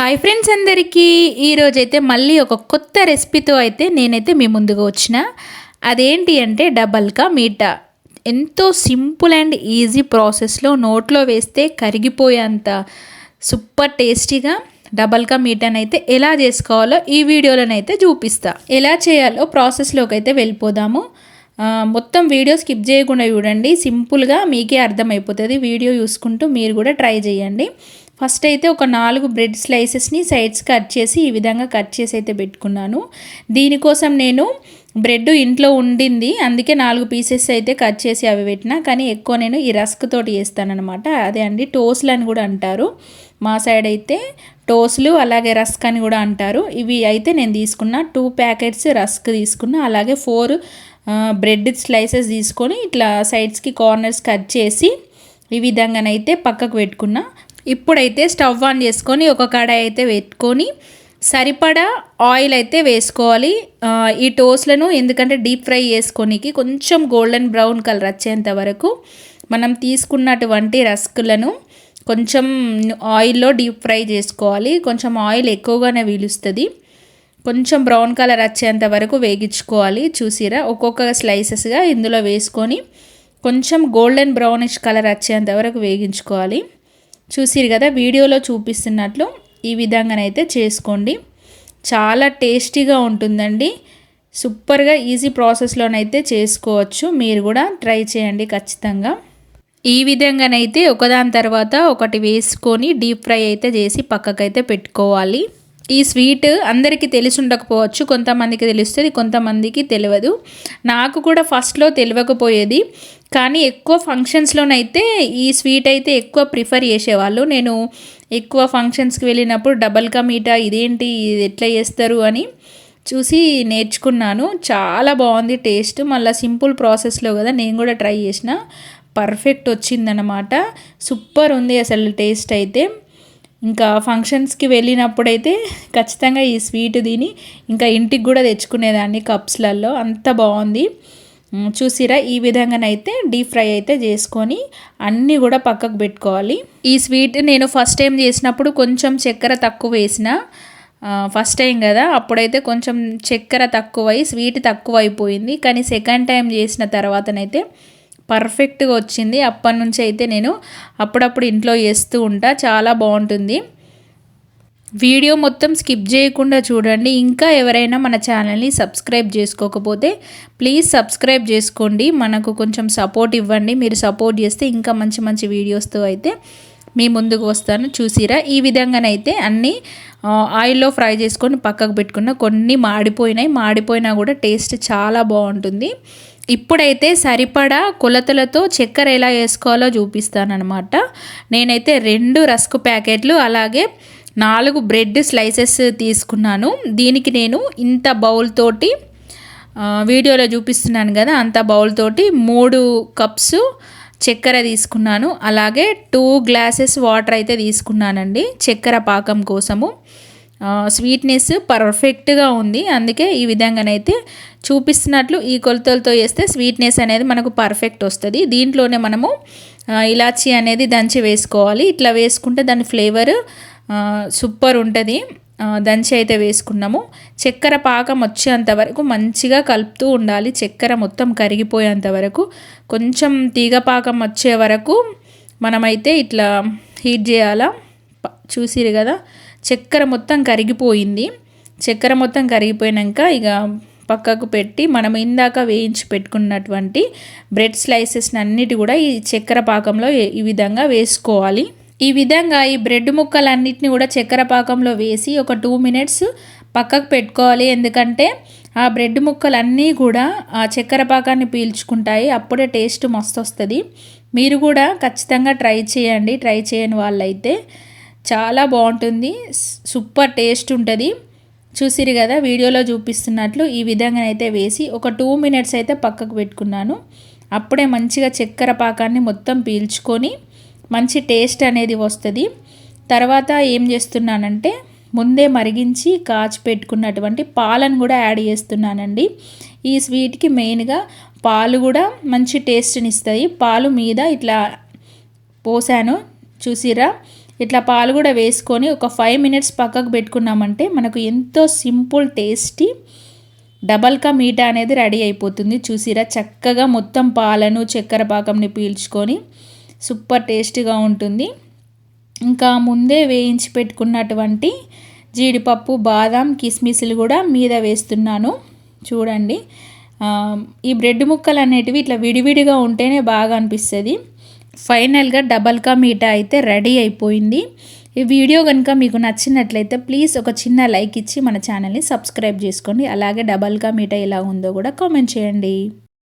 Hi friends అందరికీ. ఈరోజైతే మళ్ళీ ఒక కొత్త రెసిపీతో అయితే నేనైతే మీ ముందుకు వచ్చిన. అదేంటి అంటే డబల్ కా మీఠా. ఎంతో సింపుల్ అండ్ ఈజీ ప్రాసెస్లో నోట్లో వేస్తే కరిగిపోయేంత సూపర్ టేస్టీగా డబల్ కా మీఠాని అయితే ఎలా చేసుకోవాలో ఈ వీడియోలోనైతే చూపిస్తా. ఎలా చేయాలో ప్రాసెస్లోకి అయితే వెళ్ళిపోదాము. మొత్తం వీడియో స్కిప్ చేయకుండా చూడండి. సింపుల్గా మీకే అర్థమైపోతుంది. వీడియో చూసుకుంటూ మీరు కూడా ట్రై చేయండి. ఫస్ట్ అయితే ఒక నాలుగు బ్రెడ్ స్లైసెస్ని సైడ్స్ కట్ చేసి ఈ విధంగా కట్ చేసి అయితే పెట్టుకున్నాను. దీనికోసం నేను బ్రెడ్ ఇంట్లో ఉండింది. అందుకే నాలుగు పీసెస్ అయితే కట్ చేసి అవి పెట్టిన కానీ ఎక్కువ నేను ఈ రస్క్ తోటి చేస్తానన్నమాట. అదే అండి టోస్లు అని కూడా అంటారు. మా సైడ్ అయితే టోస్లు అలాగే రస్క్ అని కూడా అంటారు. ఇవి అయితే నేను తీసుకున్న టూ ప్యాకెట్స్ రస్క్ తీసుకున్న అలాగే ఫోర్ బ్రెడ్ స్లైసెస్ తీసుకొని ఇట్లా సైడ్స్కి కార్నర్స్ కట్ చేసి ఈ విధంగానైతే పక్కకు పెట్టుకున్నా. ఇప్పుడైతే స్టవ్ ఆన్ చేసుకొని ఒక కడాయి అయితే పెట్టుకొని సరిపడా ఆయిల్ అయితే వేసుకోవాలి. ఈ టోస్ట్లను ఎందుకంటే డీప్ ఫ్రై చేసుకోనికి కొంచెం గోల్డెన్ బ్రౌన్ కలర్ వచ్చేంత వరకు మనం తీసుకున్నటువంటి రస్కులను కొంచెం ఆయిల్లో డీప్ ఫ్రై చేసుకోవాలి. కొంచెం ఆయిల్ ఎక్కువగానే వీలుస్తుంది. కొంచెం బ్రౌన్ కలర్ వచ్చేంత వరకు వేగించుకోవాలి. చూసిరా? ఒక్కొక్క స్లైసెస్గా ఇందులో వేసుకొని కొంచెం గోల్డెన్ బ్రౌనిష్ కలర్ వచ్చేంత వరకు వేగించుకోవాలి. చూసిరు కదా వీడియోలో చూపిస్తున్నట్లు ఈ విధంగానైతే చేసుకోండి. చాలా టేస్టీగా ఉంటుందండి. సూపర్గా ఈజీ ప్రాసెస్లోనైతే చేసుకోవచ్చు. మీరు కూడా ట్రై చేయండి ఖచ్చితంగా. ఈ విధంగానైతే ఒకదాని తర్వాత ఒకటి వేసుకొని డీప్ ఫ్రై అయితే చేసి పక్కకైతే పెట్టుకోవాలి. ఈ స్వీట్ అందరికీ తెలిసి ఉండకపోవచ్చు కొంతమందికి తెలుస్తుంది కొంతమందికి తెలియదు నాకు కూడా ఫస్ట్లో తెలియకపోయేది కానీ ఎక్కువ ఫంక్షన్స్లోనైతే ఈ స్వీట్ అయితే ఎక్కువ ప్రిఫర్ చేసేవాళ్ళు. నేను ఎక్కువ ఫంక్షన్స్కి వెళ్ళినప్పుడు డబల్ కా మీటా ఇదేంటి ఇది ఎట్లా చేస్తారు అని చూసి నేర్చుకున్నాను. చాలా బాగుంది టేస్ట్. మళ్ళీ సింపుల్ ప్రాసెస్లో కదా నేను కూడా ట్రై చేసిన. పర్ఫెక్ట్ వచ్చిందనమాట సూపర్ ఉంది అసలు టేస్ట్ అయితే. ఇంకా ఫంక్షన్స్కి వెళ్ళినప్పుడైతే ఖచ్చితంగా ఈ స్వీట్ తిని ఇంకా ఇంటికి కూడా తెచ్చుకునేదాన్ని కప్స్లలో అంత బాగుంది. చూసిరా? ఈ విధంగానైతే డీప్ ఫ్రై అయితే చేసుకొని అన్నీ కూడా పక్కకు పెట్టుకోవాలి. ఈ స్వీట్ నేను ఫస్ట్ టైం చేసినప్పుడు కొంచెం చక్కెర తక్కువ వేసిన. ఫస్ట్ టైం కదా? అప్పుడైతే కొంచెం చక్కెర తక్కువై స్వీట్ తక్కువ అయిపోయింది కానీ సెకండ్ టైం చేసిన తర్వాతనైతే పర్ఫెక్ట్గా వచ్చింది. అప్పటి నుంచి అయితే నేను అప్పుడప్పుడు ఇంట్లో వేస్తూ ఉంటా. చాలా బాగుంటుంది. వీడియో మొత్తం స్కిప్ చేయకుండా చూడండి. ఇంకా ఎవరైనా మన ఛానల్ని సబ్స్క్రైబ్ చేసుకోకపోతే ప్లీజ్ సబ్స్క్రైబ్ చేసుకోండి. మనకు కొంచెం సపోర్ట్ ఇవ్వండి. మీరు సపోర్ట్ చేస్తే ఇంకా మంచి మంచి వీడియోస్తో అయితే మీ ముందుకు వస్తాను. చూసిరా? ఈ విధంగానైతే అన్నీ ఆయిల్లో ఫ్రై చేసుకొని పక్కకు పెట్టుకున్న కొన్ని మాడిపోయినాయి. మాడిపోయినా కూడా టేస్ట్ చాలా బాగుంటుంది. ఇప్పుడైతే సరిపడా కొలతలతో చక్కెర ఎలా వేసుకోవాలో చూపిస్తానమాట నేనైతే రెండు రస్క్ ప్యాకెట్లు అలాగే నాలుగు బ్రెడ్ స్లైసెస్ తీసుకున్నాను. దీనికి నేను ఇంత బౌల్ తోటి వీడియోలో చూపిస్తున్నాను కదా అంత బౌల్ తోటి మూడు కప్స్ చక్కెర తీసుకున్నాను. అలాగే టూ గ్లాసెస్ వాటర్ అయితే తీసుకున్నానండి చక్కెర పాకం కోసము. స్వీట్నెస్ పర్ఫెక్ట్గా ఉంది. అందుకే ఈ విధంగానైతే చూపిస్తున్నట్లు ఈ కొలతలతో వేస్తే స్వీట్నెస్ అనేది మనకు పర్ఫెక్ట్ వస్తుంది. దీంట్లోనే మనము ఇలాచీ అనేది దంచి వేసుకోవాలి. ఇట్లా వేసుకుంటే దాని ఫ్లేవర్ సూపర్ ఉంటుంది. దంచి అయితే వేసుకున్నాము. చక్కెర పాకం వచ్చేంత వరకు మంచిగా కలుపుతూ ఉండాలి. చక్కెర మొత్తం కరిగిపోయేంత వరకు. కొంచెం తీగ పాకం వచ్చే వరకు మనమైతే ఇట్లా హీట్ చేయాలా? చూసిరు కదా? చక్కెర మొత్తం కరిగిపోయింది. చక్కెర మొత్తం కరిగిపోయాక ఇక పక్కకు పెట్టి మనం ఇందాక వేయించి పెట్టుకున్నటువంటి బ్రెడ్ స్లైసెస్ అన్నిటి కూడా ఈ చక్కెర పాకంలో ఈ విధంగా వేసుకోవాలి. ఈ విధంగా ఈ బ్రెడ్ ముక్కలన్నిటిని కూడా చక్కెర పాకంలో వేసి ఒక టూ మినిట్స్ పక్కకు పెట్టుకోవాలి. ఎందుకంటే ఆ బ్రెడ్ ముక్కలన్నీ కూడా ఆ చక్కెర పాకాన్ని పీల్చుకుంటాయి. అప్పుడే టేస్ట్ మస్తు వస్తుంది మీరు కూడా ఖచ్చితంగా ట్రై చేయండి. ట్రై చేయని వాళ్ళైతే చాలా బాగుంటుంది. సూపర్ టేస్ట్ ఉంటుంది. చూసిరు కదా వీడియోలో చూపిస్తున్నట్లు ఈ విధంగా అయితే వేసి ఒక టూ మినిట్స్ అయితే పక్కకు పెట్టుకున్నాను. అప్పుడే మంచిగా చక్కెర పాకాన్ని మొత్తం పీల్చుకొని మంచి టేస్ట్ అనేది వస్తుంది. తర్వాత ఏం చేస్తున్నానంటే ముందే మరిగించి కాచి పెట్టుకున్నటువంటి పాలను కూడా యాడ్ చేస్తున్నానండి. ఈ స్వీట్కి మెయిన్గా పాలు కూడా మంచి టేస్ట్ని ఇస్తాయి పాలు మీద ఇట్లా పోసాను. చూసిరా ఇట్లా పాలు కూడా వేసుకొని ఒక ఫైవ్ మినిట్స్ పక్కకు పెట్టుకున్నామంటే మనకు ఎంతో simple tasty double ka meetha అనేది రెడీ అయిపోతుంది. చూసిరా? చక్కగా మొత్తం పాలను చక్కెర పాకంని పీల్చుకొని సూపర్ టేస్టీగా ఉంటుంది. ఇంకా ముందే వేయించి పెట్టుకున్నటువంటి జీడిపప్పు బాదం కిస్మిస్లు కూడా మీద వేస్తున్నాను. చూడండి. ఈ బ్రెడ్ ముక్కలు అనేటివి ఇట్లా విడివిడిగా ఉంటేనే బాగా అనిపిస్తుంది. ఫైనల్గా డబల్ కా మీఠా అయితే రెడీ అయిపోయింది. ఈ వీడియో కనుక మీకు నచ్చినట్లయితే ప్లీజ్ ఒక చిన్న లైక్ ఇచ్చి మన ఛానల్ని సబ్స్క్రైబ్ చేసుకోండి. అలాగే డబల్ కా మీఠా ఎలా ఉందో కూడా కామెంట్ చేయండి.